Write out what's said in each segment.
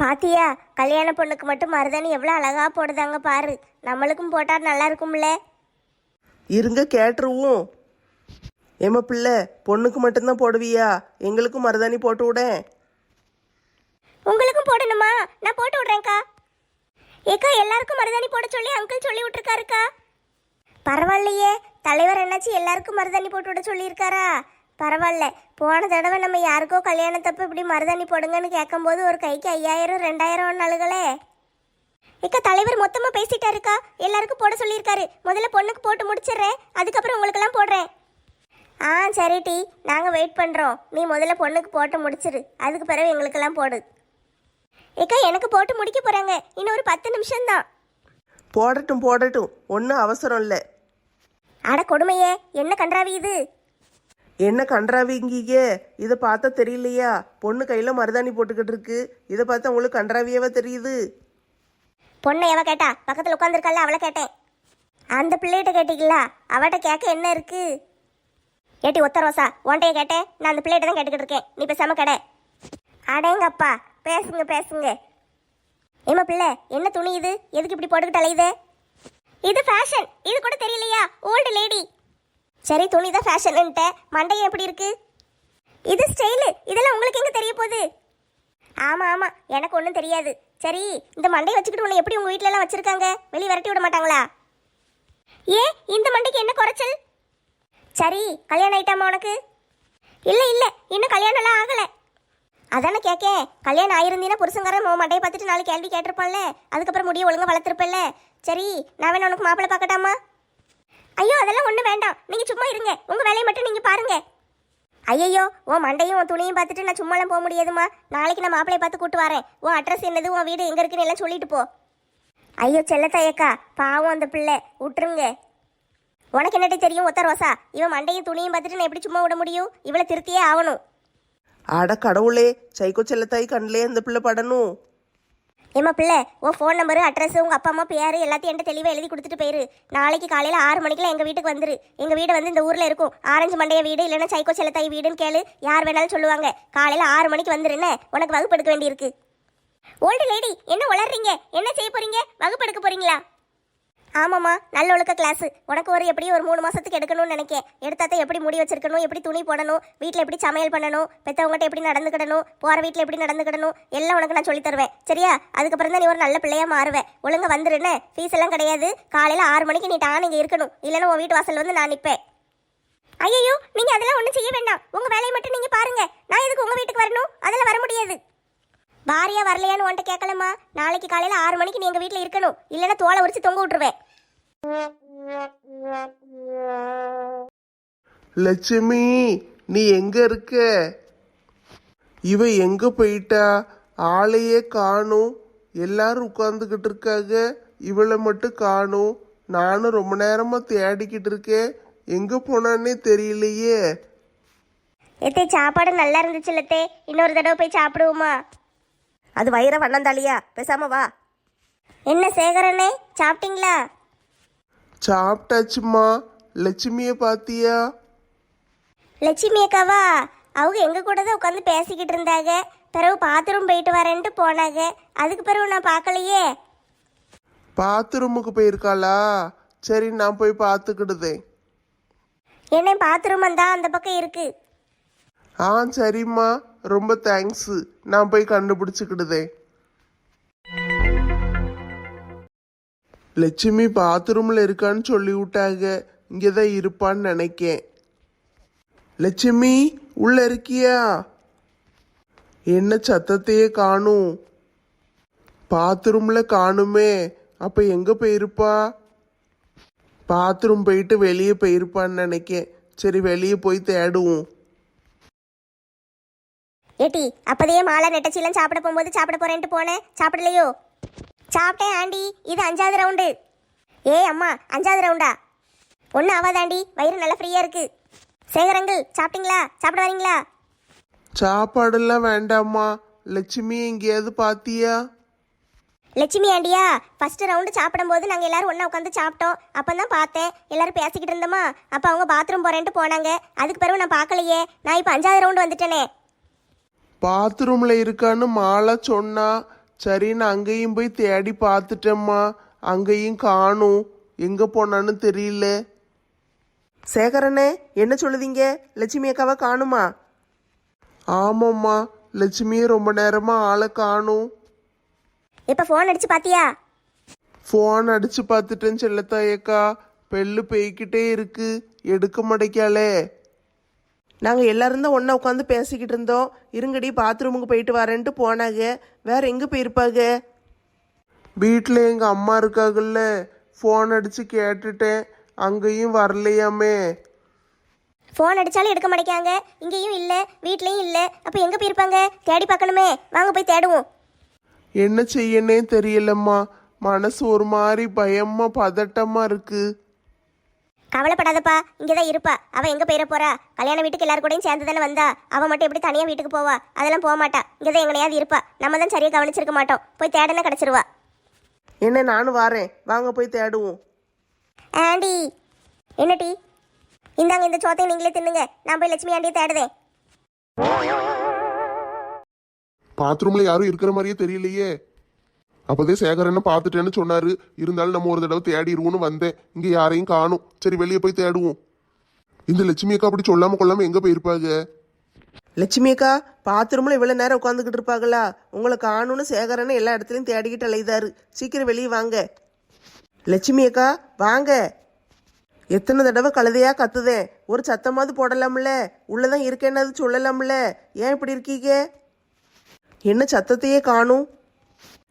பாத்தியா கல்யாண பொண்ணுக்கு மட்டும் மருதாணி எவ்வளோ அழகா போடுதாங்க பாரு. நம்மளுக்கும் போட்டால் நல்லா இருக்கும்ல. இருங்க கேட்டுருவோம். ஏம்மா பிள்ளை பொண்ணுக்கு மட்டும்தான் போடுவியா? எங்களுக்கும் மருதாணி போட்டு விடேன் உங்களுக்கும் போடணுமா? நான் போட்டு விடுறேன்க்கா. ஏக்கா எல்லாருக்கும் மருதாணி போட சொல்லி அங்கிள் சொல்லி விட்டுருக்காருக்கா. பரவாயில்லையே தலைவர் என்னாச்சு எல்லாருக்கும் மருதாணி போட்டு விட சொல்லியிருக்காரா? பரவாயில்ல. போன தடவை நம்ம யாருக்கோ கல்யாணத்தப்ப இப்படி மருதாணி போடுங்கன்னு கேட்கும்போது ஒரு கைக்கு ஐயாயிரம் ரெண்டாயிரம் நாளுகளே. ஏக்கா தலைவர் மொத்தமாக பேசிட்டாருக்கா? எல்லாருக்கும் போட சொல்லியிருக்காரு. முதல்ல பொண்ணுக்கு போட்டு முடிச்சிடுறேன். அதுக்கப்புறம் உங்களுக்கெல்லாம் போடுறேன். ஆ சரி டி. நாங்கள் வெயிட் பண்ணுறோம் நீ முதல்ல பொண்ணுக்கு போட்டு முடிச்சிரு. அதுக்கு பிறகு எங்களுக்கெல்லாம் போடு. ஏக்கா எனக்கு போட்டு முடிக்க போகிறாங்க இன்னும் ஒரு பத்து நிமிஷம்தான். போடட்டும் போடட்டும். ஒன்றும் அவசரம் இல்லை. அட கொடுமையே. என்ன கன்றாவி இது? என்ன கன்றாவிங்கீங்க? இதை பார்த்தா தெரியலையா? பொண்ணு கையில் மருதாணி போட்டுக்கிட்டு இருக்கு. இதை பார்த்தா உங்களுக்கு கன்றாவியாவா தெரியுது? பொண்ணை எவ கேட்டா? பக்கத்தில் உட்காந்துருக்கல அவளை கேட்டேன். அந்த பிள்ளைகிட்ட கேட்டீங்களா? அவட்ட கேட்க என்ன இருக்கு? ஏட்டி ஒத்த ரோசா உன்ட்டைய கேட்டேன். நான் அந்த பிள்ளைகிட்ட தான் கேட்டுக்கிட்டு இருக்கேன். நீ பேசாம கடை. அடேங்கப்பா பேசுங்க பேசுங்க. ஏமா பிள்ளை என்ன துணி இது? எதுக்கு இப்படி போட்டுக்கிட்டு அலையுது? இது ஃபேஷன் இது கூட தெரியலையா? ஓல்டு லேடி சரி துணி தான் ஃபேஷன்ன்ட்ட மண்டையம் எப்படி இருக்கு? இது ஸ்டைலு இதெல்லாம் உங்களுக்கு எங்கே தெரிய போகுது? ஆமாம் ஆமாம் எனக்கு ஒன்றும் தெரியாது. சரி இந்த மண்டையை வச்சுக்கிட்டு உன்னை எப்படி உங்கள் வீட்டிலலாம் வச்சுருக்காங்க? வெளியே விரட்டி விட மாட்டாங்களா? ஏ இந்த மண்டைக்கு என்ன குறைச்சல்? சரி கல்யாணம் ஆயிட்டாமா உனக்கு? இல்லை இல்லை. இன்னும் கல்யாணம்லாம் ஆகலை. அதானே கேட்க கல்யாணம் ஆயிருந்தீங்கன்னா புருஷங்காரன் உன் மண்டையை பார்த்துட்டு நாலு கேள்வி கேட்டிருப்பான்ல. அதுக்கப்புறம் முடிய ஒழுங்காக வளர்த்துருப்பல்ல சரி நான் வேணும் உனக்கு மாப்பிள்ளை பார்க்கட்டாமா? ஐயோ அதெல்லாம் ஒன்றும் வேண்டாம். நீங்கள் சும்மா இருங்க. உங்கள் வேலையை மட்டும் நீங்கள் பாருங்க. ஐயையோ உன் மண்டையும் உன் துணியும் பார்த்துட்டு நான் சும்மாலாம் போக முடியாதுமா நாளைக்கு நான் மாப்பிளைய பார்த்து கூட்டு வரேன். உன் அட்ரஸ் என்னது உன் வீடு எங்கே இருக்குன்னு எல்லாம் சொல்லிட்டு போ. ஐயோ செல்லத்தாயக்கா பாவம் அந்த பிள்ளை. விட்டுருங்க உனக்கு என்னட்டே தெரியும் ஒத்த ரோசா? இவன் மண்டையும் துணியும் பார்த்துட்டு நான் எப்படி சும்மா விட முடியும்? இவளை திருத்தியே ஆகணும். அட கடவுளே சைக்கோ செல்லத்தாய் கண்ணிலே அந்த பிள்ளை படணும். ஏம்மா பிள்ளை உன் ஃபோன் நம்பரு அட்ரஸ் உங்கள் அப்பா அம்மா பேர் எல்லாத்தையும் என்கிட்ட தெளிவாக எழுதி கொடுத்துட்டு போயிரு. நாளைக்கு காலையில் ஆறு மணிக்கெல்லாம் எங்கள் வீட்டுக்கு வந்துரு. எங்கள் வீடு வந்து இந்த ஊரில் இருக்கும். ஆரஞ்சு மண்டைய வீடு இல்லைன்னா சைக்கோ செல்லத்தாய் வீடுன்னு கேளு. யார் வேணாலும் சொல்லுவாங்க. காலையில் ஆறு மணிக்கு வந்துருன்னு உனக்கு வகுப்பு எடுக்க வேண்டியிருக்கு. ஓல்டு லேடி என்ன வளர்றீங்க என்ன செய்ய போகிறீங்க வகுப்பு எடுக்க போகிறீங்களா ஆமாம்மா நல்ல ஒழுக்க கிளாஸ் உனக்கு ஒரு எப்படியும் ஒரு மூணு மாதத்துக்கு எடுக்கணும்னு நினைக்கேன். எடுத்தாத்த எப்படி முடி வச்சிருக்கணும் எப்படி துணி போடணும் வீட்டில் எப்படி சமையல் பண்ணணும் பெற்றவங்ககிட்ட எப்படி நடந்துக்கிடணும் போகிற வீட்டில் எப்படி நடந்துக்கிடணும் எல்லாம் உனக்கு நான் சொல்லித் தருவேன். சரியா? அதுக்கப்புறம் தான் நீ ஒரு நல்ல பிள்ளையாக மாறுவேன் ஒழுங்காக வந்துருன்னு ஃபீஸ் எல்லாம் கிடையாது. காலையில் ஆறு மணிக்கு நீ டான் இங்கே இருக்கணும். இல்லைன்னா உன் வீட்டு வாசல் வந்து நான் நிற்பேன் ஐயோ நீங்கள் அதெல்லாம் ஒன்றும் செய்ய வேண்டாம். உங்கள் வேலையை மட்டும் நீங்கள் பாருங்கள் நான் எதுக்கு உங்கள் வீட்டுக்கு வரணும்? அதெல்லாம் வர முடியாது. வாரியா வரலையான்னு உன்ட்ட கேட்கலம்மா. நாளைக்கு காலையில ஆறு மணிக்கு நீ எங்க வீட்டில் இருக்கணும். இல்லைன்னா தோலை உரிச்சு தொங்க விட்டுருவேன். லட்சுமி நீ எங்க இருக்க? இவ எங்க போயிட்டா? ஆளையே காணும். எல்லாரும் உட்கார்ந்துகிட்டு இருக்காங்க. இவளை மட்டும் காணும். நானும் ரொம்ப நேரமா தேடிக்கிட்டு இருக்கேன். எங்க போனான்னே தெரியலையே. எத்தே சாப்பாடு நல்லா இருந்துச்சு லத்தே. இன்னொரு தடவை போய் சாப்பிடுவோமா? அது வயிற வண்ணந்தாலியா பேசாம வா. என்ன சேகரனே சாப்பிட்டீங்களா? சாப்பிட்டாச்சுமா லட்சுமிய பாத்தியா லட்சுமி அக்காவா? அவங்க எங்க கூட தான் உட்காந்து பேசிக்கிட்டு இருந்தாங்க. பிறகு பாத்ரூம் போயிட்டு வரேன்ட்டு போனாங்க. அதுக்கு பிறகு நான் பார்க்கலையே. பாத்ரூமுக்கு போயிருக்காளா? சரி நான் போய் பார்த்துக்கிடுதேன். என்ன பாத்ரூம் தான் அந்த பக்கம் இருக்கு. ஆ சரிம்மா. ரொம்ப தேங்க்ஸ் நான் போய் கண்டுபிடிச்சுக்கிடுதேன் லட்சுமி பாத்ரூம்ல இருக்கான்னு சொல்லி விட்டாங்க. இங்கதான் இருப்பான்னு நினைக்கேன். லட்சுமி உள்ள இருக்கியா? என்ன சத்தத்தையே காணும்? பாத்ரூம்ல காணுமே. அப்ப எங்க போயிருப்பா? பாத்ரூம் போயிட்டு வெளியே போயிருப்பான்னு நினைக்கேன். சரி வெளியே போய் தேடுவோம். ஏட்டி அப்பதையே மாலை நெட்டச்சிலாம் சாப்பிட போகும்போது சாப்பிட போறேன்ட்டு போனேன் சாப்பிடலையோ? சாப்பிட்டேன் ஆண்டி இது அஞ்சாவது ரவுண்டு ஏய் அம்மா அஞ்சாவது ரவுண்டா ஒன்றும் ஆகாதாண்டி வயிறு நல்லா ஃப்ரீயாக இருக்கு. சேகரங்கள் சாப்பிட்டீங்களா? சாப்பிட வரீங்களா? சாப்பாடெல்லாம் வேண்டாம்மா. லட்சுமி எங்கேயாவது பாத்தியா? லட்சுமி ஆண்டியா ஃபர்ஸ்ட் ரவுண்டு சாப்பிடும்போது நாங்கள் எல்லாரும் ஒன்றா உட்காந்து சாப்பிட்டோம். அப்போ தான் பார்த்தேன். எல்லாரும் பேசிக்கிட்டு இருந்தோமா? அப்போ அவங்க பாத்ரூம் போகிறேன்ட்டு போனாங்க. அதுக்கு பிறகு நான் பார்க்கலையே. நான் இப்போ அஞ்சாவது ரவுண்டு வந்துட்டேனே. பாத்ரூம்ல இருக்கான்னு மாலா சொன்னா சரின்னு அங்கேயும் போய் தேடி பார்த்துட்டேம்மா. அங்கேயும் காணும். எங்கே போனான்னு தெரியல. சேகரனே என்ன சொல்லுதீங்க? லட்சுமி அக்காவை காணுமா? ஆமாம்மா. லட்சுமியை ரொம்ப நேரமாக ஆளை காணும். இப்போ ஃபோன் அடிச்சு பாத்தியா? ஃபோன் அடிச்சு பார்த்துட்டேன் செல்லத்தாயக்கா. பெல்லு பெய்கிட்டே இருக்கு. எடுக்க மாட்டேக்காளே நாங்கள் எல்லாரும் தான் ஒன்றா உட்காந்து பேசிக்கிட்டு இருந்தோம். இருங்கடி பாத்ரூமுக்கு போயிட்டு வரேன்ட்டு போனாங்க. வேற எங்கே போயிருப்பாங்க? வீட்டில் எங்கள் அம்மா இருக்காங்கல்ல. ஃபோன் அடித்து கேட்டுட்டேன். அங்கேயும் வரலையாமே. ஃபோன் அடிச்சாலும் எடுக்க மாட்டேங்காங்க இங்கேயும் இல்லை வீட்லயும் இல்லை. அப்போ எங்கே போயிருப்பாங்க? தேடி பார்க்கணுமே. வாங்க போய் தேடுவோம். என்ன செய்யனே தெரியலம்மா. மனசு ஒரு மாதிரி பயமா பதட்டமா இருக்கு. கவலைப்படாதப்பா இங்கே தான் இருப்பா. அவள் எங்கே போயிட போறா? கல்யாண வீட்டுக்கு எல்லாரும் கூடயும் சேர்ந்து தானே வந்தா? அவள் மட்டும் எப்படி தனியாக வீட்டுக்கு போவா? அதெல்லாம் போக மாட்டா. இங்கே தான் எங்கனையாவது இருப்பா. நம்ம தான் சரியாக கவனிச்சிருக்க மாட்டோம். போய் தேடனா கிடச்சிருவா. என்ன நானும் வாரேன். வாங்க போய் தேடுவோம். ஆண்டி என்ன டீ? இந்தாங்க இந்த சோத்தை நீங்களே தின்னுங்க. நான் போய் லட்சுமி ஆண்டியை தேடுதேன். பாத்ரூம்ல யாரும் இருக்கிற மாதிரியே தெரியலையே. அப்போதே சேகரனை பார்த்துட்டேன்னு சொன்னாரு. இருந்தாலும் நம்ம ஒரு தடவை தேடிடுவோம்னு வந்தேன். இங்கே யாரையும் காணும். சரி வெளியே போய் தேடுவோம். இந்த லட்சுமி அக்கா அப்படி சொல்லாம கொள்ளாம எங்க போயிருப்பாங்க? லட்சுமி அக்கா பாத்ரூம்ல இவ்வளவு நேரம் உட்காந்துக்கிட்டு இருப்பாங்களா? உங்களை காணும்னு சேகரனை எல்லா இடத்துலயும் தேடிக்கிட்டு அலைதாரு சீக்கிரம் வெளியே வாங்க. லட்சுமி அக்கா வாங்க. எத்தனை தடவை கழுதையா கத்துதேன். ஒரு சத்தமாவது போடலாம்ல? உள்ளதான் இருக்கேன்னு சொல்லலாம்ல? ஏன் இப்படி இருக்கீங்க? என்ன சத்தத்தையே காணும்?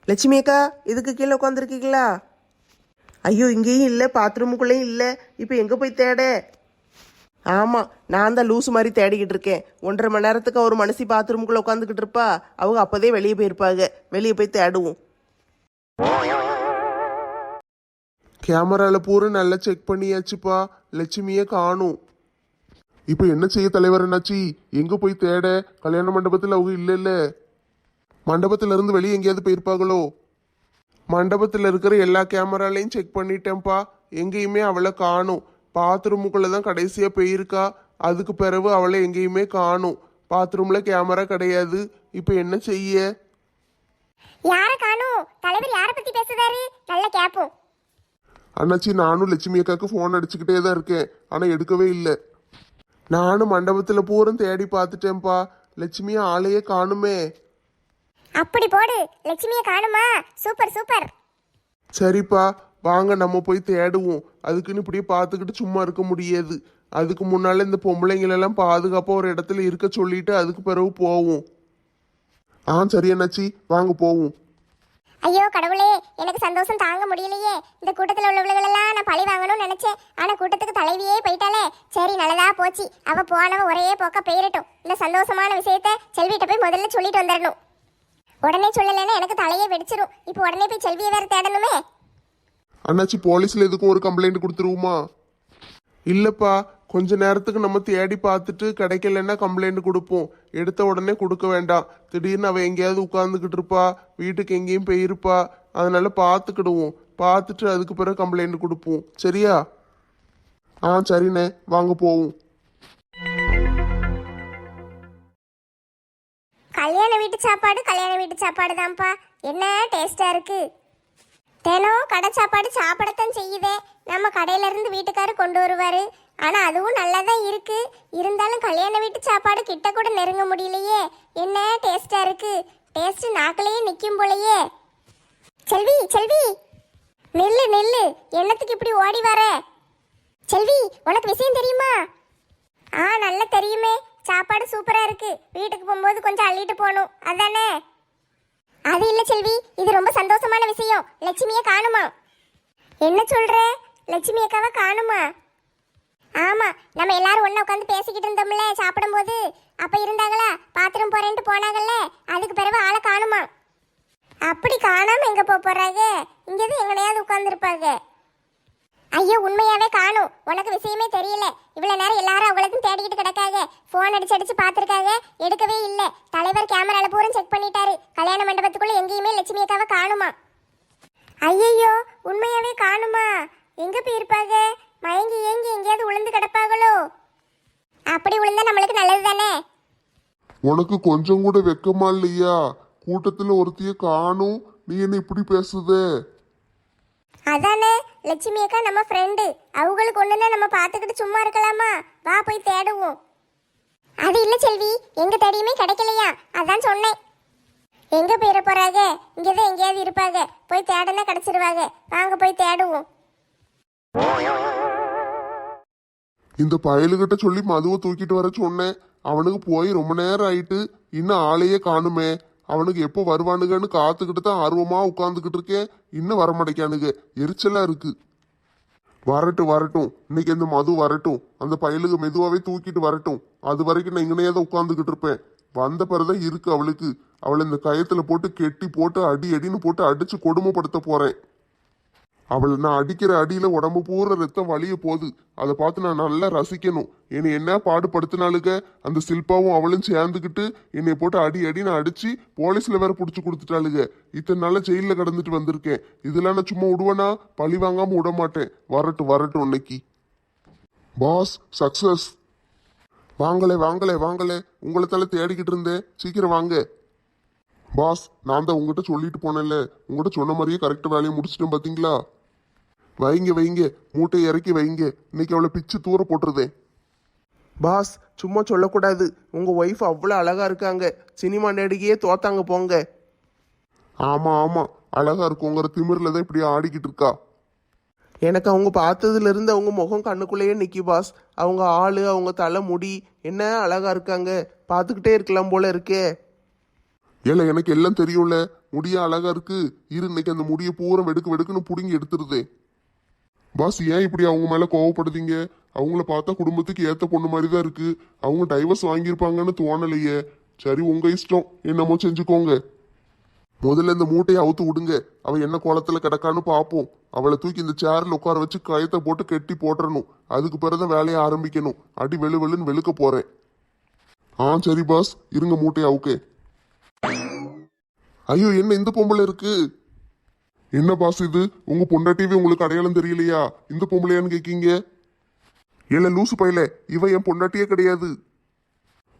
லட்சுமி அக்கா இதுக்கு கீழே உட்காந்துருக்கீங்களா ஐயோ இங்கேயும் இல்லை பாத்ரூமுக்குள்ளேயும் இல்லை. இப்போ எங்கே போய் தேட? ஆமாம் நான் தான் லூஸ் மாதிரி தேடிக்கிட்டு இருக்கேன். ஒன்றரை மணி நேரத்துக்கு ஒரு மனசி பாத்ரூமுக்குள்ளே உட்காந்துக்கிட்டு இருப்பா. அவங்க அப்போதே வெளியே போயிருப்பாங்க. வெளியே போய் தேடுவோம். கேமராவில் பூரா நல்லா செக் பண்ணியாச்சுப்பா. லட்சுமியை காணும். இப்போ என்ன செய்ய தலைவர் என்னாச்சி? எங்கே போய் தேட? கல்யாண மண்டபத்தில் அவங்க இல்லை இல்லை மண்டபத்துல இருந்து வெளியே எங்கேயாவது போயிருப்பாங்களோ? மண்டபத்தில் இருக்கிற எல்லா கேமராலையும் செக் பண்ணிட்டேன்ப்பா. எங்கேயுமே அவளை காணும். பாத்ரூமுக்குள்ளே தான் கடைசியாக போயிருக்கா. அதுக்கு பிறகு அவளை எங்கேயுமே காணும். பாத்ரூமில் கேமரா கிடையாது. இப்போ என்ன செய்ய? யாரை காணும்? தலைவர் யாரை பத்தி பேசுதாரு நல்ல கேப்போம். அண்ணாச்சி நானும் லட்சுமி அக்காவுக்கு ஃபோன் அடிச்சுக்கிட்டே தான் இருக்கேன். ஆனா எடுக்கவே இல்லை. நானும் மண்டபத்தில் பூரம் தேடி பார்த்துட்டேன்ப்பா. லட்சுமியை ஆளையே காணுமே. அப்படி போடு. லட்சுமியை காணுமா? Super super. சரிப்பா வாங்க நம்ம போய் தேடுவோம். அதுக்குன்னு இப்படியே பார்த்துக்கிட்டு சும்மா இருக்க முடியாது. அதுக்கு முன்னால இந்த பொம்பளைங்களெல்லாம் பாதுகாப்பாக ஒரு இடத்துல இருக்க சொல்லிட்டு அதுக்கு பிறகு போவோம். ஆ சரி அண்ணாச்சி. வாங்க போவோம். ஐயோ கடவுளே எனக்கு சந்தோஷம் தாங்க முடியலையே. இந்த கூட்டத்தில் உள்ளவர்களெல்லாம் நான் பழி வாங்கணும்னு நினைச்சேன். ஆனா கூட்டத்துக்கு தலைவியே போயிட்டாலே சரி நல்லதா போச்சு. அவ போனவ ஒரே போக்க பெயரட்டும். இந்த சந்தோஷமான விஷயத்த செல்விட்ட போய் முதல்ல சொல்லிட்டு வந்துடணும் உடனே சொல்லலைன்னா எனக்கு தலையே வெடிச்சிரும். இப்போ உடனே போய் செல்வியை வேற தேடணுமே. அண்ணாச்சி போலீஸ்ல எதுக்கும் ஒரு கம்ப்ளைண்ட் கொடுத்துருவோமா? இல்லைப்பா கொஞ்ச நேரத்துக்கு நம்ம தேடி பார்த்துட்டு கிடைக்கலன்னா கம்ப்ளைண்ட் கொடுப்போம். எடுத்த உடனே கொடுக்க வேண்டாம். திடீர்னு அவள் எங்கேயாவது உட்காந்துக்கிட்டு இருப்பா வீட்டுக்கு எங்கேயும் போயிருப்பா. அதனால பார்த்துக்கிடுவோம். பார்த்துட்டு அதுக்கு பிறகு கம்ப்ளைண்ட் கொடுப்போம். சரியா? ஆ சரிண்ணே. வாங்க போவோம். சாப்பாடு கல்யாண வீட்டு சாப்பாடு தான்ப்பா. என்ன டேஸ்டா இருக்கு? தினம் கடை சாப்பாடு சாப்பிடத்தான் செய்யுதே. நம்ம கடையில இருந்து வீட்டுக்காரு கொண்டு வருவாரு. ஆனா அதுவும் நல்லா தான் இருக்கு. இருந்தாலும் கல்யாண வீட்டு சாப்பாடு கிட்ட கூட நெருங்க முடியலையே. என்ன டேஸ்டா இருக்கு? டேஸ்ட் நாக்கிலேயே நிக்கும் போலையே. செல்வி செல்வி. நெல்லு நெல்லு. என்னத்துக்கு இப்படி ஓடி வர? செல்வி உனக்கு விஷயம் தெரியுமா? ஆ நல்லா தெரியுமே. சாப்பாடு சூப்பரா இருக்கு. வீட்டுக்கு போகும்போது கொஞ்சம் அள்ளிட்டு போகணும். அதானே? அது இல்ல செல்வி இது ரொம்ப சந்தோஷமான விஷயம். லட்சுமியை காணுமா? என்ன சொல்ற? லட்சுமி அக்காவை காணுமா? ஆமா நம்ம எல்லாரும் ஒண்ணா உட்காந்து பேசிக்கிட்டு இருந்தோம்ல சாப்பிடும்போது. அப்ப இருந்தாங்களா? பாத்ரூம் போறேன்ட்டு போனாங்கல்ல அதுக்கு பிறகு ஆளை காணுமா? அப்படி காணாம எங்க போக போறாங்க? இங்கதான் எங்கனையாவது உட்காந்துருப்பாங்க ஐயோ உண்மையாவே காணும். உனக்கு விஷயமே தெரியல. இவ்வளவு நேரம் எல்லாரும் அவங்களுக்கும் தேடிக்கிட்டு கிடக்காங்க. போன் அடிச்சு அடிச்சு பார்த்திருக்காங்க. எடுக்கவே இல்ல. தலைவர் கேமரால பூரம் செக் பண்ணிட்டாரு. கல்யாண மண்டபத்துக்குள்ள எங்கேயுமே லட்சுமி அக்காவை காணுமா? ஐயையோ உண்மையாவே காணுமா? எங்க போயிருப்பாங்க? மயங்கி ஏங்கி எங்கேயாவது உளுந்து கிடப்பாங்களோ? அப்படி விழுந்தா நம்மளுக்கு நல்லது தானே? உனக்கு கொஞ்சம் கூட வெக்கமா இல்லையா? கூட்டத்துல ஒருத்திய காணும். நீ என்ன இப்படி பேசுதே? அதானே லட்சுமி அக்கா நம்ம ஃப்ரெண்டு அவங்களுக்கு ஒன்றுனா நம்ம பார்த்துக்கிட்டு சும்மா இருக்கலாமா? வா போய் தேடுவோம். அது இல்லை செல்வி எங்க தேடியுமே கிடைக்கலையா? அதான் சொன்னேன். எங்க போயிட போறாங்க இங்கதான் எங்கேயாவது இருப்பாங்க போய் தேடனா கிடைச்சிருவாங்க வாங்க போய் தேடுவோம். இந்த பயலுகிட்ட சொல்லி மதுவை தூக்கிட்டு வர சொன்னேன். அவனுக்கு போய் ரொம்ப நேரம் ஆயிட்டு இன்னும் ஆளையே காணுமே. அவனுக்கு எப்போ வருவானுங்கன்னு காத்துக்கிட்டு தான் ஆர்வமா உட்காந்துக்கிட்டு இருக்கேன். இன்னும் வரமாட்டேக்கானுங்க எரிச்சலா இருக்கு. வரட்டும் வரட்டும். இன்னைக்கு இந்த மது வரட்டும். அந்த பயலுக்கு மெதுவாகவே தூக்கிட்டு வரட்டும். அது வரைக்கும் நான் இங்கனையே தான் உட்காந்துக்கிட்டு இருப்பேன். வந்த பிறதான் இருக்கு அவளுக்கு. அவளை இந்த கயத்துல போட்டு கெட்டி போட்டு அடி அடின்னு போட்டு அடிச்சு கொடுமைப்படுத்த போறேன். அவளை நான் அடிக்கிற அடியில உடம்பு பூரா ரத்தம் வலிய போகுது. அதை பார்த்து நான் நல்லா ரசிக்கணும். என்னை என்ன பாடுபடுத்தினாலுக்க அந்த சில்பாவும் அவளும் சேர்ந்துக்கிட்டு என்னை போட்டு அடி அடி நான் அடிச்சு போலீஸ்ல வேற புடிச்சு கொடுத்துட்டாளுங்க இத்தனை நாள ஜெயில கடந்துட்டு வந்திருக்கேன். இதெல்லாம் நான் சும்மா விடுவேனா? பழி வாங்காம விட மாட்டேன். வரட்டும் வரட்டும் இன்னைக்கு பாஸ் சக்சஸ் வாங்களே வாங்களே வாங்களே உங்களை தலை தேடிக்கிட்டு இருந்தேன். சீக்கிரம் வாங்க. பாஸ் நான் தான் உங்ககிட்ட சொல்லிட்டு போனேன்ல. உங்ககிட்ட சொன்ன மாதிரியே கரெக்டாக வேலையை முடிச்சிட்டேன் பார்த்தீங்களா வைங்க வைங்க. மூட்டையை இறக்கி வைங்க. இன்னைக்கு அவளை பிச்சு தூர போட்டுருதேன் பாஸ் சும்மா சொல்லக்கூடாது. உங்கள் ஒய்ஃப் அவ்வளோ அழகாக இருக்காங்க. சினிமா நடிகையே தோத்தாங்க போங்க. ஆமா ஆமா. அழகா இருக்குங்கிற திமிரில் தான் இப்படி ஆடிக்கிட்டு இருக்கா. எனக்கு அவங்க பார்த்ததுலேருந்து அவங்க முகம் கண்ணுக்குள்ளேயே நிற்கி பாஸ். அவங்க ஆள் அவங்க தலை முடி என்ன அழகாக இருக்காங்க. பார்த்துக்கிட்டே இருக்கலாம் போல இருக்கே. ஏல எனக்கு எல்லாம் தெரியும்ல. முடிய அழகா இருக்கு. இரு இன்னைக்கு அந்த முடியை பூரா வெடுக்கு வெடுக்குன்னு புடுங்கி எடுத்துருதே. பாஸ் ஏன் இப்படி அவங்க மேல கோவப்படுதீங்க? அவங்கள பார்த்தா குடும்பத்துக்கு ஏத்த பொண்ணு மாதிரி தான் இருக்கு. அவங்க டைவர்ஸ் வாங்கியிருப்பாங்கன்னு தோணலையே. சரி உங்க இஷ்டம். என்னமோ செஞ்சுக்கோங்க. முதல்ல இந்த மூட்டையை அவுத்து விடுங்க. அவ என்ன கோலத்துல கிடக்கான்னு பார்ப்போம் அவளை தூக்கி இந்த சேர்ல உட்கார வச்சு கயத்தை போட்டு கெட்டி போட்டுறணும். அதுக்கு பிறகுதான் வேலையை ஆரம்பிக்கணும். அடி வெளு வெளுன்னு வெளுக்க போறேன். ஆ சரி பாஸ் இருங்க மூட்டையை அவுக்கே. ஐயோ என்ன இந்த பொம்பளை இருக்கு? என்ன பாஸ் இது? உங்க பொண்டாட்டிவே உங்களுக்கு அடையாளம் தெரியலையா? இந்த பொம்பளையான்னு கேட்கீங்க ஏல லூசு பையல இவ என் பொண்டாட்டியே கிடையாது.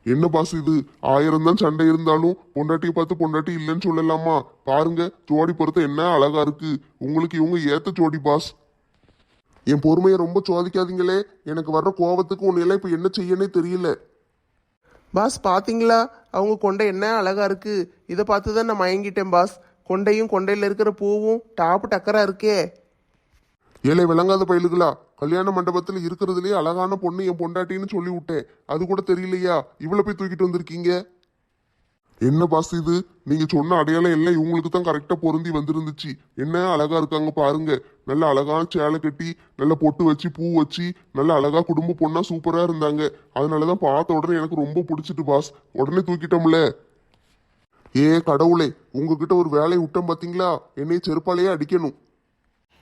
என்ன பாஸ் இது? ஆயிரம் தான் சண்டை இருந்தாலும் பொண்டாட்டியை பார்த்து பொண்டாட்டி இல்லைன்னு சொல்லலாமா? பாருங்க ஜோடி பொறுத்த என்ன அழகா இருக்கு. உங்களுக்கு இவங்க ஏத்த ஜோடி பாஸ் என் பொறுமையை ரொம்ப சோதிக்காதீங்களே. எனக்கு வர்ற கோவத்துக்கு உன்னையெல்லாம் இப்ப என்ன செய்யனே தெரியல. பாஸ் பார்த்தீங்களா அவங்க கொண்ட என்ன அழகாக இருக்கு. இதை பார்த்து தான் நான் மயங்கிட்டேன் பாஸ் கொண்டையும் கொண்டையில் இருக்கிற பூவும் டாப்பு டக்கராக இருக்கே. ஏழை விளங்காத பயலுகளா? கல்யாண மண்டபத்தில் இருக்கிறதுலே அழகான பொண்ணு என் பொண்டாட்டின்னு சொல்லி விட்டேன். அது கூட தெரியலையா? இவ்வளோ போய் தூக்கிட்டு வந்திருக்கீங்க? என்ன பாஸ் இது? நீங்க சொன்ன அடையாளம் எல்லாம் இவங்களுக்கு தான் கரெக்டா பொருந்தி வந்திருந்துச்சு. என்ன அழகா இருக்காங்க பாருங்க. நல்ல அழகான சேலை கட்டி நல்ல பொட்டு வச்சு பூ வச்சு நல்ல அழகா குடும்ப பொண்ணா சூப்பரா இருந்தாங்க. அதனாலதான் பார்த்த உடனே எனக்கு ரொம்ப பிடிச்சிட்டு பாஸ். உடனே தூக்கிட்டோம்ல? ஏ கடவுளே உங்ககிட்ட ஒரு வேலையை விட்டோம் பாத்தீங்களா என்னைய செருப்பாலேயே அடிக்கணும்.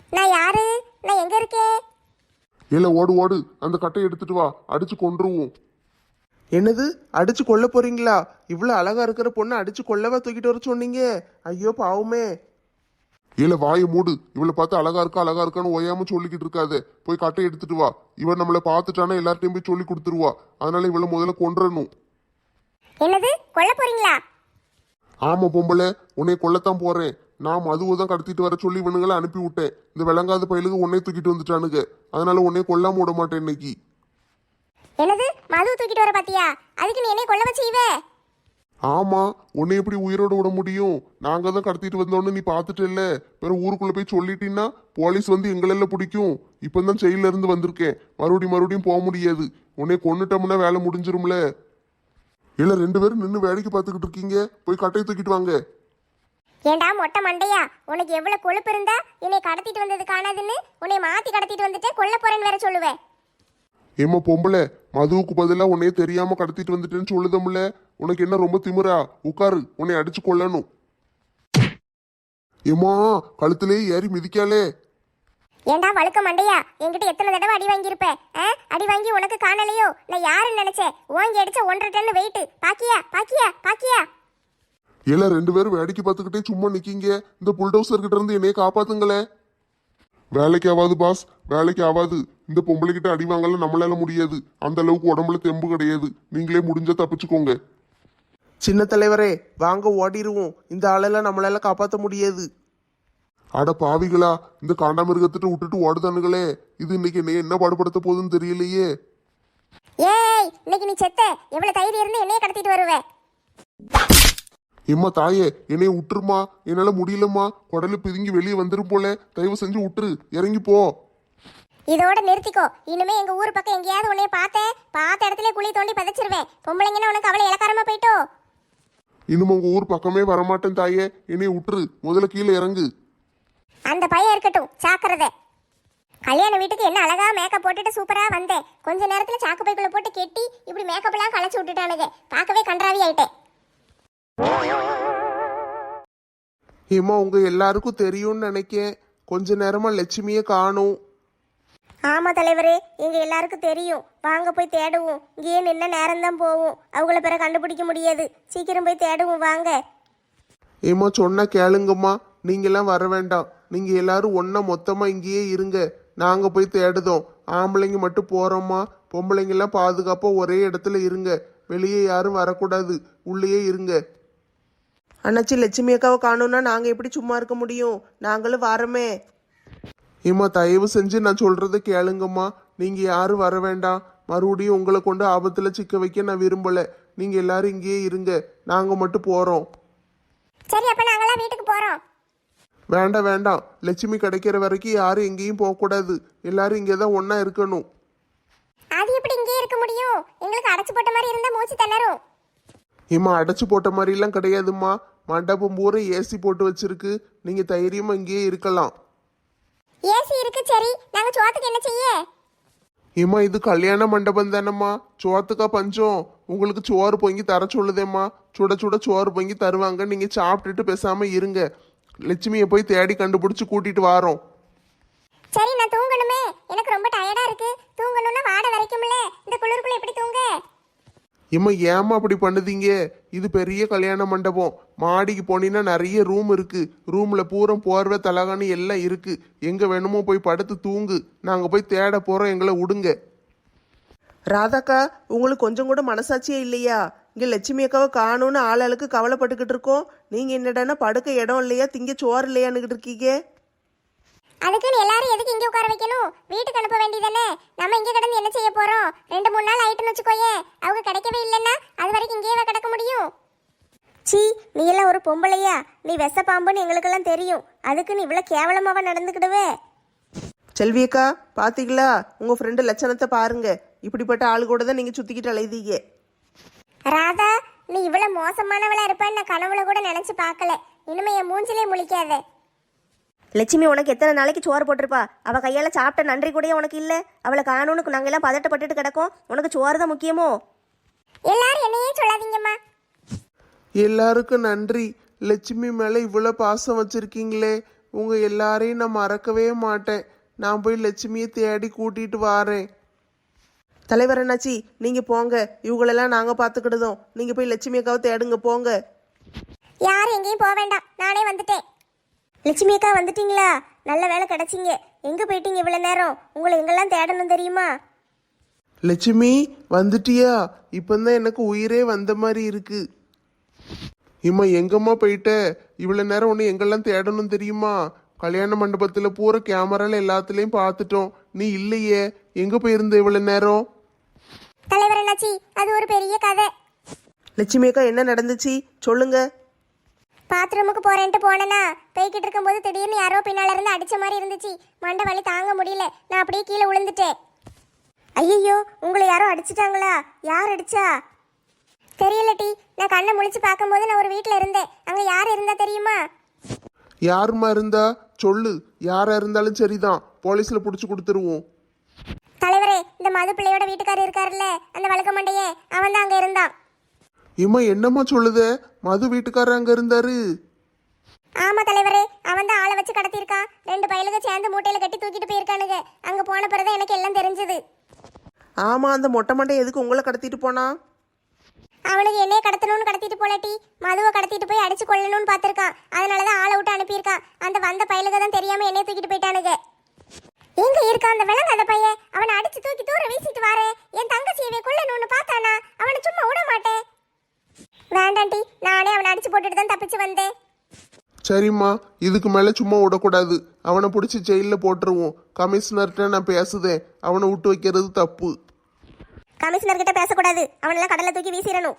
நான் யாரு? நான் எங்க இருக்கேன் ஏல ஓடு ஓடு. அந்த கட்டையை எடுத்துட்டு வா. அடிச்சு கொன்றுவோம். என்னது? அடிச்சு கொல்ல போறீங்களா? இவ்வளோ அழகா இருக்கிற பொண்ணை அடிச்சு கொல்லவா தூக்கிட்டு வர சொன்னீங்க? ஐயோ பாவமே. ஏல வாயை மூடு. இவளை பார்த்து அழகா இருக்கா அழகா இருக்கான்னு ஓயாம சொல்லிக்கிட்டு இருக்காத. போய் கட்டை எடுத்துட்டு வா. இவன் நம்மளை பார்த்துட்டானா எல்லார்ட்டையும் போய் சொல்லி கொடுத்துருவா. அதனால இவளை முதல்ல கொன்றணும். என்னது? கொல்ல போறீங்களா? ஆமா பொம்பளை உன்னை கொல்லத்தான் போறேன். நான் மதுவை தான் கடத்திட்டு வர சொல்லி இவனுங்களை அனுப்பி விட்டேன். இந்த விளங்காத பயலுக்கு உன்னை தூக்கிட்டு வந்துட்டானுங்க. அதனால உன்னை கொல்லாம விட மாட்டேன் இன்னைக்கு. என்னது? மது தூக்கிட்டு வர பாத்தியா? அதுக்கு நீ என்னை கொல்ல வச்சீவே ஆமா உன்னை எப்படி உயிரோட விட முடியும்? நாங்க தான் கடத்திட்டு வந்தோன்னு நீ பார்த்துட்டு இல்ல பிறகு ஊருக்குள்ள போய் சொல்லிட்டீன்னா போலீஸ் வந்து எங்களெல்லாம் பிடிக்கும். இப்பதான் ஜெயில இருந்து வந்திருக்கேன். மறுபடியும் மறுபடியும் போக முடியாது. உன்னை கொன்னுட்டோம்னா வேலை முடிஞ்சிரும்ல. இல்ல ரெண்டு பேரும் நின்று வேடிக்கை பார்த்துக்கிட்டு இருக்கீங்க. போய் கட்டையை தூக்கிட்டு வாங்க. ஏண்டா மொட்டை மண்டையா? உனக்கு எவ்வளவு கொழுப்பு இருந்தா என்னை கடத்திட்டு வந்தது காணாதுன்னு? உன்னை மாத்தி கடத்திட்டு வந்துட்டு கொல்ல போறேன்னு வேற சொல்லுவேன் ஏம்மா பொம்பளை மதுவுக்கு பதிலாக உன்னையே தெரியாம கடத்திட்டு வந்துட்டேன்னு சொல்லுதம்ல. உனக்கு என்ன ரொம்ப திமிரா? உட்காரு உன்னை அடிச்சு கொள்ளணும் ஏம்மா கழுத்திலே ஏறி மிதிக்காலே ஏண்டா வழுக்க மண்டையா? என்கிட்ட எத்தனை தடவை அடி வாங்கியிருப்ப? ஆ? அடி வாங்கி உனக்கு காணலையோ? நான் யாருன்னு நினைச்சேன் ஓங்கி அடிச்ச ஒன்றரை டன் வெயிட் பாக்கியா? பாக்கியா? பாக்கியா? எல்லாம் ரெண்டு பேரும் வேடிக்கை பார்த்துக்கிட்டே சும்மா நிக்கீங்க. இந்த புல்டோசர் கிட்ட இருந்து என்னைய காப்பாத்துங்களே வேலைக்கு ஆகாது பாஸ் வேலைக்கு ஆகாது இந்த பொம்பளை கிட்ட அடி வாங்கல நம்மளால முடியாது. அந்த அளவுக்கு உடம்புல தெம்பு கிடையாது. நீங்களே முடிஞ்சா தப்பிச்சுக்கோங்க. சின்ன தலைவரே வாங்க ஓடிடுவோம் இந்த ஆளெல்லாம் நம்மளால காப்பாற்ற முடியாது. அட பாவிகளா இந்த காண்டாமிருகத்திட்ட விட்டுட்டு ஓடுதானுங்களே. இது இன்னைக்கு என்ன என்ன பாடுபடுத்த போகுதுன்னு தெரியலையே. ஏய் இன்னைக்கு நீ செத்த. எவ்வளவு தைரியம் இருந்து என்னைய கடத்திட்டு வருவே. எம்மா தாயே என்னைய விட்டுருமா என்னால முடியலம்மா. குடலு பிதுங்கி வெளியே வந்துரும் போல. தயவு செஞ்சு விட்டுரு இறங்கி போ. இதோட நிறுத்திக்கோ. இனிமே எங்க ஊர் பக்கம் எங்கேயாவது உன்னைய பார்த்தேன் பார்த்த இடத்துல குழி தோண்டி பதைச்சிருவேன். பொம்பளைங்கன்னா உனக்கு அவளை இலக்காரமா போயிட்டோ. இன்னும் உங்க ஊர் பக்கமே வரமாட்டேன் தாயே. என்னைய விட்டுரு முதல்ல கீழே இறங்கு. அந்த பையன் இருக்கட்டும் சாக்கிறத. கல்யாண வீட்டுக்கு என்ன அழகா மேக்கப் போட்டுட்டு சூப்பரா வந்தேன். கொஞ்ச நேரத்துல சாக்கு பைக்குள்ள போட்டு கெட்டி இப்படி மேக்கப் எல்லாம் களைச்சு விட்டுட்டானுங்க. பார்க்கவே கன்றாவி ஆயிட்டேன். ஏம்மா உங்க எல்லாருக்கும் தெரியும்னு நினைக்கேன். கொஞ்ச நேரமா லட்சுமியை காணும். ஆமா தலைவரே எங்க எல்லாருக்கும் தெரியும். வாங்க போய் தேடுவோம். இங்கேயே நின்ன நேரம் தான் போவோம் அவங்கள பிற கண்டுபிடிக்க முடியாது. சீக்கிரம் போய் தேடுவோம் வாங்க. ஏம்மா சொன்னா கேளுங்கம்மா. நீங்கெல்லாம் வர வேண்டாம். நீங்க எல்லாரும் ஒண்ணா மொத்தமா இங்கேயே இருங்க. நாங்க போய் தேடுதோம். ஆம்பளைங்க மட்டும் போறோம்மா பொம்பளைங்க எல்லாம் பாதுகாப்பா ஒரே இடத்துல இருங்க. வெளியே யாரும் வரக்கூடாது. உள்ளேயே இருங்க. அண்ணாச்சி லட்சுமி அக்காவை காணும்னா நாங்க எப்படி சும்மா இருக்க முடியும்? நாங்களும் வரமே. ஏம்மா தயவு செஞ்சு நான் சொல்றதை கேளுங்கம்மா. நீங்க யாரும் வர வேண்டாம். மறுபடியும் உங்களை கொண்டு ஆபத்துல சிக்க வைக்க நான் விரும்பல. நீங்க எல்லாரும் இங்கேயே இருங்க. நாங்க மட்டும் போறோம். சரி அப்ப நாங்களாம் வீட்டுக்கு போறோம். வேண்டாம் வேண்டாம் லட்சுமி கிடைக்கிற வரைக்கும் யாரும் எங்கேயும் போகக்கூடாது. எல்லாரும் இங்கே தான் ஒன்றா இருக்கணும். அது எப்படி இங்கேயே இருக்க முடியும்? எங்களுக்கு அடைச்சு போட்ட மாதிரி இருந்தா மூச்சு திணறும் இம்மா அடைச்சு போட்ட மாதிரிலாம் கிடையாதும்மா. மண்டபம் பூரா ஏசி போட்டு வச்சிருக்கு. நீங்கள் தைரியமாக இங்கேயே இருக்கலாம். ஏசி இருக்கு சரி. நாங்க சோத்துக்கு என்ன செய்ய? இம்மா இது கல்யாண மண்டபம் தானம்மா. சோத்துக்கா பஞ்சம். உங்களுக்கு சோறு பொங்கி தர சொல்லுதேம்மா. சுட சுட சோறு பொங்கி தருவாங்க. நீங்கள் சாப்பிட்டுட்டு பேசாமல் இருங்க. லட்சுமியை போய் தேடி கண்டுபிடிச்சி கூட்டிட்டு வாரோம். சரி நான் தூங்கணுமே. எனக்கு ரொம்ப டயர்டா இருக்கு. தூங்கணும்னா வாட வரைக்கும்ல. இந்த குளிருக்குள்ள எப்படி தூங்க? இம்மா ஏம்மா அப்படி பண்ணுதீங்க? இது பெரிய கல்யாண மண்டபம். மாடிக்கு போனீங்கன்னா நிறைய ரூம் இருக்கு. ரூம்ல பூரம் போர்வை தலகாணி எல்லாம் இருக்கு. எங்க வேணுமோ போய் படுத்து தூங்கு. நாங்க போய் தேட போறோம். எங்களை விடுங்க ராதாக்கா உங்களுக்கு கொஞ்சம் கூட மனசாட்சியே இல்லையா? இங்க லட்சுமி அக்காவை காணும்னு ஆளாளுக்கு கவலைப்பட்டுக்கிட்டு இருக்கோம். நீங்க என்னடான்னா படுக்க இடம் இல்லையா? திங்க சோறு இல்லையான்னுகிட்டு இருக்கீங்க. அதுக்குன்னு எல்லாரும் எதுக்கு இங்க உட்கார வைக்கணும்? வீட்டுக்கு அனுப்ப வேண்டியதானே? நம்ம இங்க கிடந்து என்ன செய்ய போறோம்? ரெண்டு மூணு நாள் ஆயிட்டுன்னு வச்சுக்கோயே அவங்க கிடைக்கவே இல்லைன்னா அது வரைக்கும் இங்கேயே கிடக்க முடியும்? சீ நீ எல்லாம் ஒரு பொம்பளையா? நீ விஷ பாம்புன்னு எங்களுக்கெல்லாம் தெரியும். அதுக்கு நீ இவ்வளவு கேவலமாவா நடந்துக்கிடுவே? செல்வி அக்கா பாத்தீங்களா? உங்க ஃப்ரெண்டு லட்சணத்தை பாருங்க. இப்படிப்பட்ட ஆளு கூட தான் நீங்க சுத்திக்கிட்டு அலைதீங்க. ராதா நீ இவ்வளவு மோசமானவளா இருப்பேன்னு நான் கனவுல கூட நினைச்சு பார்க்கல. இனிமே என் மூஞ்சிலே முழிக்காத. லட்சுமி உனக்கு எத்தனை நாளைக்கு சோறு போட்டிருப்பா? அவ கையால சாப்பிட்ட நன்றி கூட உனக்கு இல்ல. அவளை காணும்னு நாங்க எல்லாம் பதட்டப்பட்டுட்டு கிடக்கோம். உனக்கு சோறு தான் முக்கியமோ? எல்லாரும் என்னையே சொல்லாதீங்கம்மா. எல்லாருக்கும் நன்றி. லட்சுமி மேலே இவ்வளோ பாசம் வச்சிருக்கீங்களே. உங்க எல்லாரையும் நான் மறக்கவே மாட்டேன். நான் போய் லட்சுமியை தேடி கூட்டிட்டு வாரேன். தலைவர் என்னாச்சி? நீங்க போங்க. இவங்களெல்லாம் நாங்க பாத்துக்கிடுதோம் நீங்க போய் லட்சுமி அக்காவை தேடுங்க போங்க. யாரும் எங்கேயும் போக வேண்டாம். நானே வந்துட்டேன். லட்சுமி அக்கா வந்துட்டீங்களா? நல்ல வேலை கிடைச்சிங்க. எங்க போயிட்டீங்க இவ்வளவு நேரம்? உங்களை எங்கெல்லாம் தேடணும் தெரியுமா? லட்சுமி வந்துட்டியா? இப்பந்தான் எனக்கு உயிரே வந்த மாதிரி இருக்கு. இம்மா எங்கம்மா போயிட்ட? இவ்வளவு நேரம் ஒன்று எங்கெல்லாம் தேடணும் தெரியுமா? கல்யாண மண்டபத்தில் பூரா கேமரால எல்லாத்துலேயும் பார்த்துட்டோம். நீ இல்லையே. எங்க போயிருந்த இவ்வளவு நேரம்? தலைவர் என்னாச்சி அது ஒரு பெரிய கதை. லட்சுமி அக்கா என்ன நடந்துச்சு? சொல்லுங்க. பாத்ரூமுக்கு போறேன்ட்டு போனேனா போய்கிட்டு இருக்கும்போது திடீர்னு யாரோ பின்னால இருந்து அடிச்ச மாதிரி இருந்துச்சு. மண்டை வலி தாங்க முடியல. நான் அப்படியே கீழே விழுந்துட்டேன். ஐயோ உங்களை யாரோ அடிச்சிட்டாங்களா? யார் அடிச்சா? தெரியல டி. நான் கண்ணை முழிச்சு பார்க்கும்போது நான் ஒரு வீட்டில் இருந்தேன். அங்கே யார் இருந்தா தெரியுமா? யாருமா இருந்தா? சொல்லு. யாரா இருந்தாலும் சரிதான். போலீஸ்ல புடிச்சு கொடுத்துருவோம். தலைவரே இந்த மது பிள்ளையோட வீட்டுக்காரர் இருக்காருல்ல அந்த வழக்க மண்டையே அவன் தான் அங்கே இருந்தான். இம்மா என்னம்மா சொல்லுத? மது வீட்டுக்காரர் அங்க இருந்தாரு. ஆமா தலைவரே அவன் தான் ஆளை வச்சு கடத்தியிருக்கான். ரெண்டு பயலுக சேர்ந்து மூட்டையில கட்டி தூக்கிட்டு போயிருக்கானுங்க. அங்க போன பிறகு எனக்கு எல்லாம் தெரிஞ்சது. ஆமா அந்த மொட்டை மண்டை எதுக்கு உங்களை கடத்திட்டு போனா? அவனுக்கு என்னைய கடத்தணும்னு கடத்திட்டு போலட்டி மதுவை கடத்திட்டு போய் அடிச்சு கொள்ளணும்னு பார்த்திருக்கான். அதனாலதான் ஆளை விட்டு அனுப்பியிருக்கான். அந்த வந்த பயலுக தான் தெரியாம என்னைய தூக்கிட்டு போயிட்டானுங்க. எங்க இருக்கான் அந்த விலங்காத பையன்? அவனை அடிச்சு தூக்கி தூர வீசிட்டு வாரே. என் தங்கச்சியவை கொள்ளணும்னு பார்த்தானா? அவனை சும்மா விட மாட்டேன். வேண்டாண்டி நானே அவனை அடிச்சு போட்டுட்டு தான் தப்பிச்சு வந்தேன். சரிம்மா இதுக்கு மேலே சும்மா விடக்கூடாது. அவனை பிடிச்சி ஜெயிலில் போட்டுருவோம். கமிஷனர்கிட்ட நான் பேசுதேன். அவனை விட்டு வைக்கிறது தப்பு. கமிஷனர் கிட்ட பேசக்கூடாது. அவனெல்லாம் கடல்ல தூக்கி வீசிடணும்.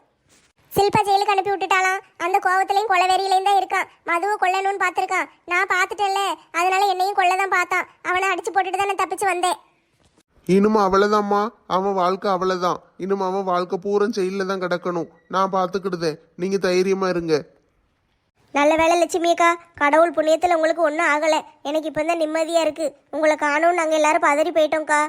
சில்பா ஜெயிலுக்கு அனுப்பி விட்டுட்டாலாம் அந்த கோவத்திலையும் கொலவெறியிலையும் தான் இருக்கான். மதுவை கொல்லணும்னு பார்த்துருக்கான். நான் பார்த்துட்டேன்ல. அதனால என்னையும் கொல்ல தான் பார்த்தான். அவனை அடிச்சு போட்டுட்டு தான் நான் தப்பிச்சு வந்தேன். இனிமே அவ்வளோதாம்மா அவன் வாழ்க்கை அவ்வளோதான் இனிமே அவன் வாழ்க்கை பூரா ஜெயிலில் தான் கிடக்கணும். நான் பார்த்துக்கிடுதேன் நீங்கள் தைரியமாக இருங்க. நல்ல வேலை லட்சுமி அக்கா கடவுள் புண்ணியத்தில் உங்களுக்கு ஒன்றும் ஆகலை. எனக்கு இப்போ தான் நிம்மதியாக இருக்கு. உங்களை காணோம் நாங்கள் எல்லாரும் பதறி போயிட்டோம்க்கா.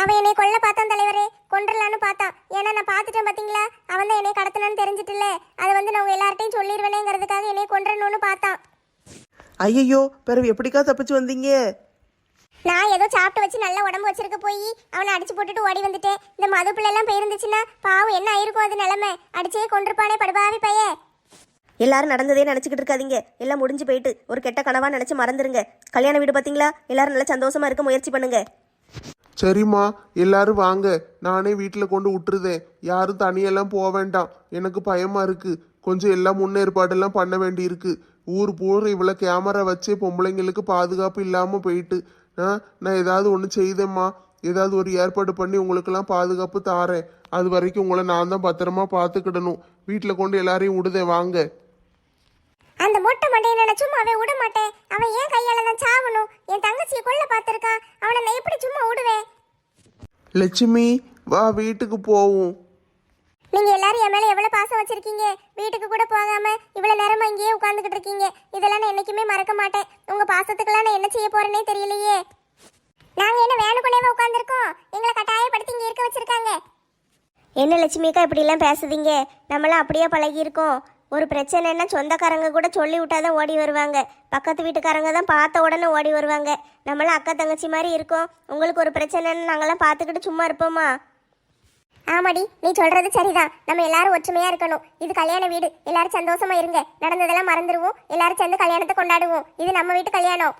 அவன் என்னை கொல்ல பார்த்தான் தலைவரே. கொன்றலான்னு பார்த்தான் ஏன்னா நான் பார்த்துட்டேன் பார்த்தீங்களா அவன் தான் என்னை கடத்தினான்னு தெரிஞ்சிட்டுல அதை வந்து நான் உங்க எல்லார்ட்டையும் சொல்லிடுவேனேங்கிறதுக்காக என்னை கொன்றணும்னு பார்த்தான். ஐயையோ பிறகு எப்படிக்கா தப்பிச்சு வந்தீங்க? நான் ஏதோ சாப்பிட்டு வச்சு நல்ல உடம்பு வச்சிருக்க போய் அவனை அடிச்சு போட்டுட்டு ஓடி வந்துட்டேன். இந்த மது பிள்ளைலாம் போயிருந்துச்சுன்னா பாவம் என்ன ஆயிருக்கும் அது நிலைமை? அடிச்சே கொண்டிருப்பானே படுபாவி பைய. எல்லாரும் நடந்ததே நினச்சிக்கிட்டு இருக்காதீங்க. எல்லாம் முடிஞ்சு போயிட்டு ஒரு கெட்ட கனவா நினச்சி மறந்துருங்க. கல்யாண வீடு பார்த்தீங்களா எல்லாரும் நல்லா சந்தோஷமா இருக்க முயற்சி பண்ணுங்க. சரிம்மா எல்லாரும் வாங்க. நானே வீட்டில் கொண்டு விட்டுருதேன் யாரும் தனியெல்லாம் போக வேண்டாம். எனக்கு பயமா இருக்கு. கொஞ்சம் எல்லாம் முன்னேற்பாடெல்லாம் பண்ண வேண்டியிருக்கு. ஊர் பூரா இவ்வளோ கேமரா வச்சே பொம்பளைங்களுக்கு பாதுகாப்பு இல்லாமல் போயிட்டு ஆ நான் ஏதாவது ஒன்று செய்தேம்மா. ஏதாவது ஒரு ஏற்பாடு பண்ணி உங்களுக்கெல்லாம் பாதுகாப்பு தாரேன். அது வரைக்கும் உங்களை நான் தான் பத்திரமா பார்த்துக்கிடணும். வீட்டில் கொண்டு எல்லாரையும் விடுதேன் வாங்க. அந்த மொட்டை மண்டையை நான் சும்மாவே விட மாட்டேன். அவன் ஏன் கையால தான் சாவணும்? என் தங்கச்சியை கொல்ல பார்த்திருக்கான். அவனை நான் எப்படி சும்மா விடுவேன்? லட்சுமி வா வீட்டுக்கு போவோம். நீங்க எல்லாரும் என் மேல எவ்வளவு பாசம் வச்சிருக்கீங்க? வீட்டுக்கு கூட போகாம இவ்வளவு நேரமா இங்கேயே உட்கார்ந்துகிட்டு இருக்கீங்க. இதெல்லாம் நான் என்னைக்குமே மறக்க மாட்டேன். உங்க பாசத்துக்கெல்லாம் நான் என்ன செய்ய போறேனே தெரியலையே. நாங்க என்ன வேணுக்குள்ளேவே உட்கார்ந்துருக்கோம்? எங்களை கட்டாயப்படுத்தி இங்க இருக்க வச்சிருக்காங்க. என்ன லட்சுமி அக்கா இப்படி எல்லாம் பேசுதீங்க? நம்மளாம் அப்படியே பழகி இருக்கோம் ஒரு பிரச்சனைன்னா சொந்தக்காரங்க கூட சொல்லி விட்டாதான் ஓடி வருவாங்க. பக்கத்து வீட்டுக்காரங்க தான் பார்த்த உடனே ஓடி வருவாங்க. நம்மளாம் அக்கா தங்கச்சி மாதிரி இருக்கோம். உங்களுக்கு ஒரு பிரச்சனைன்னு நாங்களாம் பார்த்துக்கிட்டு சும்மா இருப்போமா? ஆமாடி நீ சொல்றது சரிதான். நம்ம எல்லாரும் ஒற்றுமையா இருக்கணும். இது கல்யாண வீடு. எல்லாரும் சந்தோஷமா இருங்க. நடந்ததெல்லாம் மறந்துடுவோம் எல்லாரும் சேர்ந்து கல்யாணத்தை கொண்டாடுவோம். இது நம்ம வீட்டு கல்யாணம்.